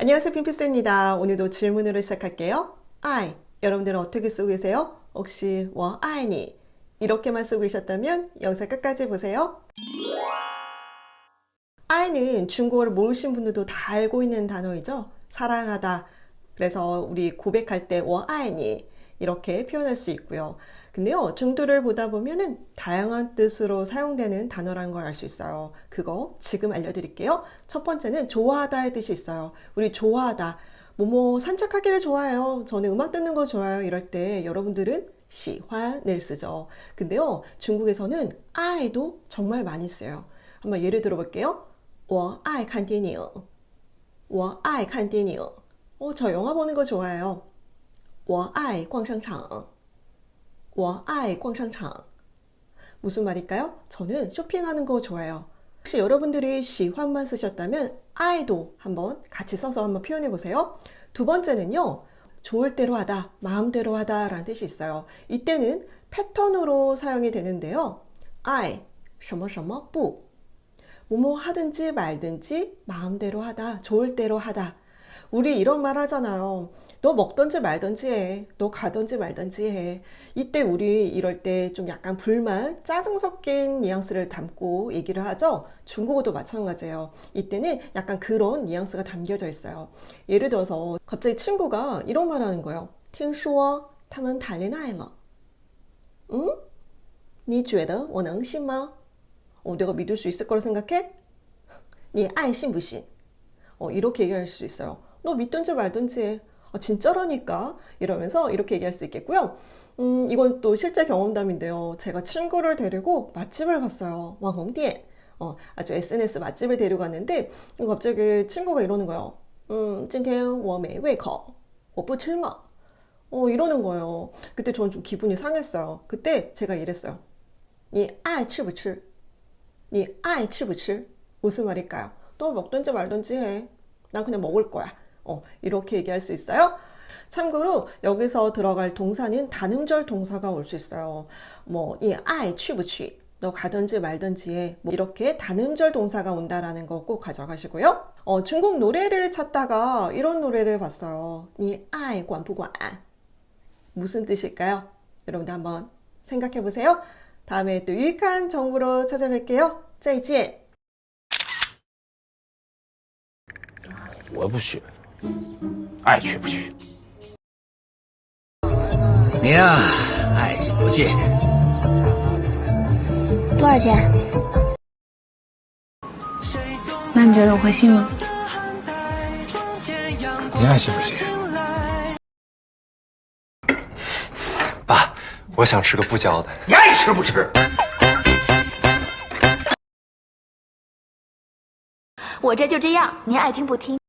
안녕하세요 핀피스입니다. 오늘도 질문으로 시작할게요. I 여러분들은 어떻게 쓰고 계세요? 혹시 워 아이니 이렇게만 쓰고 계셨다면 영상 끝까지 보세요. I는 중국어를 모르신 분들도 다 알고 있는 단어이죠. 사랑하다. 그래서 우리 고백할 때워 아이니 이렇게 표현할 수 있고요. 근데요, 중도를 보다 보면은 다양한 뜻으로 사용되는 단어라는 걸 알 수 있어요. 그거 지금 알려드릴게요. 첫 번째는 좋아하다의 뜻이 있어요. 우리 좋아하다. 뭐뭐 산책하기를 좋아해요. 저는 음악 듣는 거 좋아요. 이럴 때 여러분들은 시환을 쓰죠. 근데요, 중국에서는 아이도 정말 많이 써요. 한번 예를 들어볼게요. 我爱看电影.我爱看电影. 어, 저 영화 보는 거 좋아해요. 我爱逛商场.我爱逛商场. 무슨 말일까요? 저는 쇼핑하는 거 좋아해요. 혹시 여러분들이 시환만 쓰셨다면 아이도 한번 같이 써서 한번 표현해 보세요. 두 번째는요. 좋을 대로 하다, 마음대로 하다 라는 뜻이 있어요. 이때는 패턴으로 사용이 되는데요. I, 什么什么不. 뭐뭐 하든지 말든지 마음대로 하다, 좋을 대로 하다. 우리 이런 말 하잖아요. 너 먹든지 말든지 해. 너 가든지 말든지 해. 이때 우리 이럴 때 좀 약간 불만, 짜증 섞인 뉘앙스를 담고 얘기를 하죠. 중국어도 마찬가지예요. 이때는 약간 그런 뉘앙스가 담겨져 있어요. 예를 들어서 갑자기 친구가 이런 말 하는 거예요. 听说他们谈恋爱了. 응? 你觉得我能信吗? 어, 내가 믿을 수 있을 거라 생각해? 你爱信不信? 어, 이렇게 얘기할 수 있어요. 너 믿든지 말든지 해. 아, 진짜라니까? 이러면서 이렇게 얘기할 수 있겠고요. 음, 이건 또 실제 경험담인데요. 제가 친구를 데리고 맛집을 갔어요. 왕홍디에. 어, 아주 SNS 맛집을 데려갔는데, 갑자기 친구가 이러는 거예요. 음, 今天我没胃口.我不吃了. 어, 이러는 거예요. 그때 저는 좀 기분이 상했어요. 그때 제가 이랬어요. 你爱吃不吃?你爱吃不吃? 무슨 말일까요? 너 먹든지 말든지 해. 난 그냥 먹을 거야. 어, 이렇게 얘기할 수 있어요. 참고로 여기서 들어갈 동사는 단음절 동사가 올 수 있어요. 뭐, 이 아이 취부취. 너 가든지 말든지 해. 뭐 이렇게 단음절 동사가 온다라는 거 꼭 가져가시고요. 어, 중국 노래를 찾다가 이런 노래를 봤어요. 이 아이 관부관. 무슨 뜻일까요? 여러분들 한번 생각해 보세요. 다음에 또 유익한 정보로 찾아뵐게요. 再见.我不去， 爱去不去。你呀、爱信不信。多少钱？那你觉得我会信吗？你爱信不信？爸，我想吃个不焦的。你爱吃不吃？我这就这样，您爱听不听。